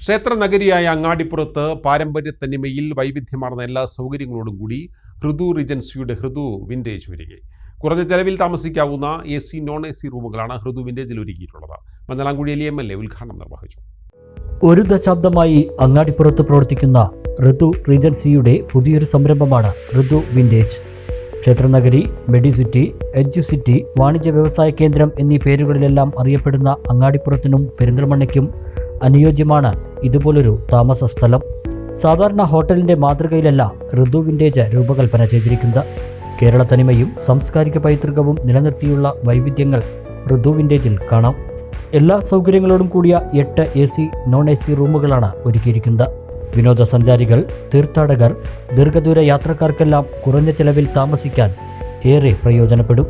ക്ഷേത്ര നഗരിയായ അങ്ങാടിപ്പുറത്ത് പാരമ്പര്യ തനിമയിൽ വൈവിധ്യമാർന്ന എല്ലാ സൗകര്യങ്ങളോടും കൂടി ഹൃദു റിജൻസിയുടെ ഹൃദു വിന്റേജ് ഒരുങ്ങി കുറഞ്ഞ ചെലവിൽ താമസിക്കാവുന്ന A C non A C റൂമുകളാണ് Hridhu വിന്റേജിൽ ഒരുക്കിയിട്ടുള്ളത്. മഞ്ഞളാംകുഴി എം എൽ എ ഉദ്ഘാടനം നിർവഹിച്ചു. ഒരു ദശാബ്ദമായി അങ്ങാടിപ്പുറത്ത് പ്രവർത്തിക്കുന്ന ഋതു റീജൻസിയുടെ പുതിയൊരു സംരംഭമാണ് ഋതു വിന്റേജ് ക്ഷേത്രനഗരി മെഡിസിറ്റി എഡ്ജുസിറ്റി വാണിജ്യ വ്യവസായ കേന്ദ്രം എന്നീ പേരുകളിലെല്ലാം അറിയപ്പെടുന്ന അങ്ങാടിപ്പുറത്തിനും പെരിന്തൽമണ്ണയ്ക്കും അനുയോജ്യമാണ് ഇതുപോലൊരു താമസ സ്ഥലം. സാധാരണ ഹോട്ടലിന്റെ മാതൃകയിലല്ല ഋതു വിന്റേജ് രൂപകൽപ്പന ചെയ്തിരിക്കുന്നത്. കേരള തനിമയും സാംസ്കാരിക പൈതൃകവും നിലനിർത്തിയുള്ള വൈവിധ്യങ്ങൾ ഋതു വിന്റേജിൽ കാണാം. എല്ലാ സൗകര്യങ്ങളോടും കൂടിയ എട്ട് A C non A C റൂമുകളാണ് ഒരുക്കിയിരിക്കുന്നത്. വിനോദസഞ്ചാരികൾ തീർത്ഥാടകർ ദീർഘദൂര യാത്രക്കാർക്കെല്ലാം കുറഞ്ഞ ചെലവിൽ താമസിക്കാൻ ഏറെ പ്രയോജനപ്പെടും.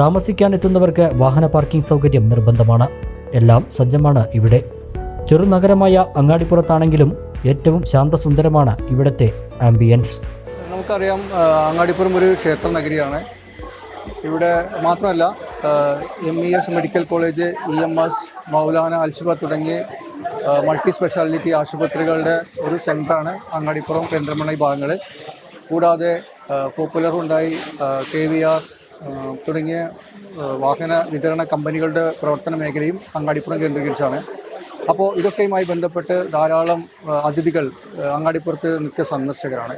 താമസിക്കാൻ എത്തുന്നവർക്ക് വാഹന പാർക്കിംഗ് സൗകര്യം നിർബന്ധമാണ്. എല്ലാം സജ്ജമാണ് ഇവിടെ. ചെറുനഗരമായ അങ്ങാടിപ്പുറത്താണെങ്കിലും ഏറ്റവും ശാന്തസുന്ദരമാണ് ഇവിടുത്തെ ആംബിയൻസ് നമുക്കറിയാം അങ്ങാടിപ്പുറം ഒരു ക്ഷേത്ര നഗരിയാണ്. ഇവിടെ മാത്രമല്ല M E S medical college E M S Maulana Alshifa തുടങ്ങിയ മൾട്ടി സ്പെഷ്യാലിറ്റി ആശുപത്രികളുടെ ഒരു സെന്ററാണ് അങ്ങാടിപ്പുറം പെരിന്തൽമണ്ണ ഈ ഭാഗങ്ങൾ കൂടാതെ പോപ്പുലർ ഉണ്ടായി കെ വി ആർ തുടങ്ങിയ വാഹന വിതരണ കമ്പനികളുടെ പ്രവർത്തന മേഖലയും അങ്ങാടിപ്പുറം കേന്ദ്രീകരിച്ചാണ്. അപ്പോൾ ഇതൊക്കെയുമായി ബന്ധപ്പെട്ട് ധാരാളം അതിഥികൾ അങ്ങാടിപ്പുറത്ത് മിക്ക സന്ദർശകരാണ്.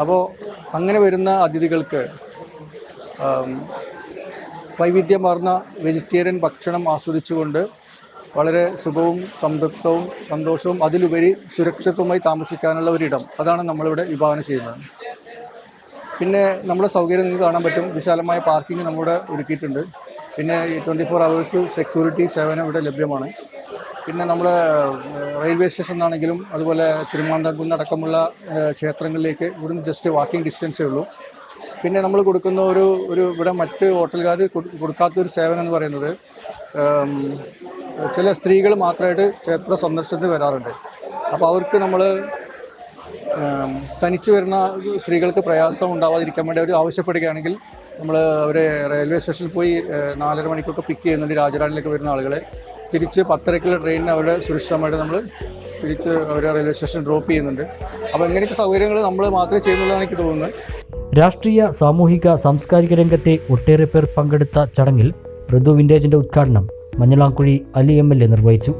അപ്പോൾ അങ്ങനെ വരുന്ന അതിഥികൾക്ക് വൈവിധ്യമാർന്ന വെജിറ്റേറിയൻ ഭക്ഷണം ആസ്വദിച്ചുകൊണ്ട് വളരെ സുഖവും സംതൃപ്തവും സന്തോഷവും അതിലുപരി സുരക്ഷിതവുമായി താമസിക്കാനുള്ള ഒരിടം. അതാണ് നമ്മളിവിടെ വിഭാവനം ചെയ്യുന്നത്. പിന്നെ നമ്മുടെ സൗകര്യം നിങ്ങൾക്ക് കാണാൻ പറ്റും. വിശാലമായ പാർക്കിംഗ് നമ്മുടെ ഒരുക്കിയിട്ടുണ്ട്. പിന്നെ ട്വന്റി ഫോർ അവേഴ്സ് സെക്യൂരിറ്റി സേവനം ഇവിടെ ലഭ്യമാണ്. പിന്നെ നമ്മൾ റെയിൽവേ സ്റ്റേഷൻ ആണെങ്കിലും അതുപോലെ തിരുമാന്താംകുന്ന് അടക്കമുള്ള ക്ഷേത്രങ്ങളിലേക്ക് ഇവിടുന്ന് ജസ്റ്റ് വാക്കിംഗ് ഡിസ്റ്റൻസേ ഉള്ളൂ. പിന്നെ നമ്മൾ കൊടുക്കുന്ന ഒരു ഒരു ഇവിടെ മറ്റ് ഹോട്ടലുകാർ കൊടുക്കാത്തൊരു സേവനം എന്ന് പറയുന്നത് ചില സ്ത്രീകൾ മാത്രമായിട്ട് ക്ഷേത്ര സന്ദർശനത്തിന് വരാറുണ്ട്. അപ്പോൾ അവർക്ക് നമ്മൾ തനിച്ച് വരുന്ന സ്ത്രീകൾക്ക് പ്രയാസം ഉണ്ടാവാതിരിക്കാൻ വേണ്ടി അവർ ആവശ്യപ്പെടുകയാണെങ്കിൽ നമ്മൾ അവരെ റെയിൽവേ സ്റ്റേഷനിൽ പോയി നാലര മണിക്കൊക്കെ പിക്ക് ചെയ്യുന്നുണ്ട് രാജരാണിലേക്ക് വരുന്ന ആളുകളെ തിരിച്ച് പത്തരക്കുള്ള ട്രെയിനിന് അവരുടെ സുരക്ഷിതമായിട്ട് നമ്മൾ തിരിച്ച് അവരെ റെയിൽവേ സ്റ്റേഷൻ ഡ്രോപ്പ് ചെയ്യുന്നുണ്ട്. അപ്പോൾ ഇങ്ങനെയൊക്കെ സൗകര്യങ്ങൾ നമ്മൾ മാത്രമേ ചെയ്യുന്നുള്ളതാണ് എനിക്ക് തോന്നുന്നത്. രാഷ്ട്രീയ സാമൂഹിക സാംസ്കാരിക രംഗത്തെ ഒട്ടേറെ പേർ പങ്കെടുത്ത ചടങ്ങിൽ ഋതു വിന്റേജിന്റെ ഉദ്ഘാടനം Manjalamkuzhi Ali M L A നിർവഹിച്ചു.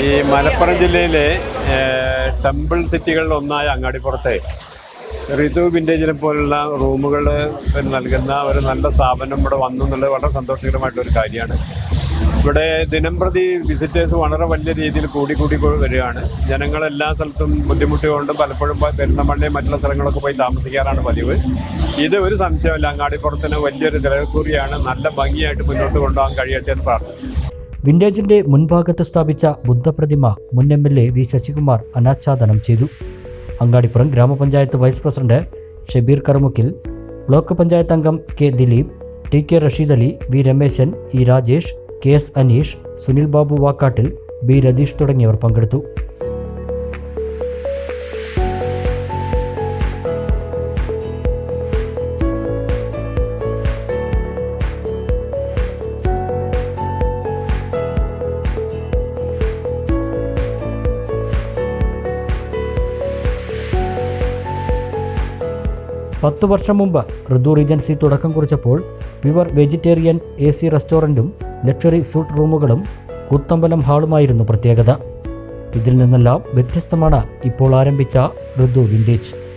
ഈ മലപ്പുറം ജില്ലയിലെ ടെമ്പിൾ സിറ്റികളിൽ ഒന്നായ അങ്ങാടിപ്പുറത്തെ ഋതു വിന്റേജിനെ പോലുള്ള റൂമുകൾ നൽകുന്ന ഒരു നല്ല സ്ഥാപനം ഇവിടെ വന്നു എന്നുള്ളത് വളരെ സന്തോഷകരമായിട്ടൊരു കാര്യമാണ്. ഇവിടെ ദിനം പ്രതി വിസിറ്റേഴ്സ് വളരെ വലിയ രീതിയിൽ കൂടി കൂടി വരികയാണ്. ജനങ്ങൾ എല്ലാ സ്ഥലത്തും ബുദ്ധിമുട്ടുകൊണ്ട് പലപ്പോഴും പെരുന്തമണ്ണയും മറ്റുള്ള സ്ഥലങ്ങളൊക്കെ പോയി താമസിക്കാറാണ് പതിവ്. ഇത് ഒരു സംശയമല്ല അങ്ങാടിപ്പുറത്തിന് വലിയൊരു ഗ്രഹക്കുറിയാണ് നല്ല ഭംഗിയായിട്ട് മുന്നോട്ട് കൊണ്ടുപോകാൻ കഴിയട്ടെ എന്ന് പ്രാർത്ഥിക്കുന്നു. വിന്റേജിന്റെ മുൻഭാഗത്ത് സ്ഥാപിച്ച ബുദ്ധപ്രതിമ മുൻ M L A V Sasikumar അനാച്ഛാദനം ചെയ്തു. അങ്ങാടിപ്പുറം ഗ്രാമപഞ്ചായത്ത് vice president Shabeer Karumukkil block panchayat അംഗം K Dileep T K Rasheed Ali V Rameshan E Rajesh K S Aneesh Sunil Babu Vakkattil B Ratheesh തുടങ്ങിയവർ പങ്കെടുത്തു. പത്ത് വർഷം മുമ്പ് ഋതു റീജൻസി തുടക്കം കുറിച്ചപ്പോൾ പ്യുവർ വെജിറ്റേറിയൻ എ സി റെസ്റ്റോറന്റും ലക്ഷറി സൂട്ട് റൂമുകളും കുത്തമ്പലം ഹാളുമായിരുന്നു പ്രത്യേകത. ഇതിൽ നിന്നെല്ലാം വ്യത്യസ്തമാണ് ഇപ്പോൾ ആരംഭിച്ച ഋതു വിന്റേജ്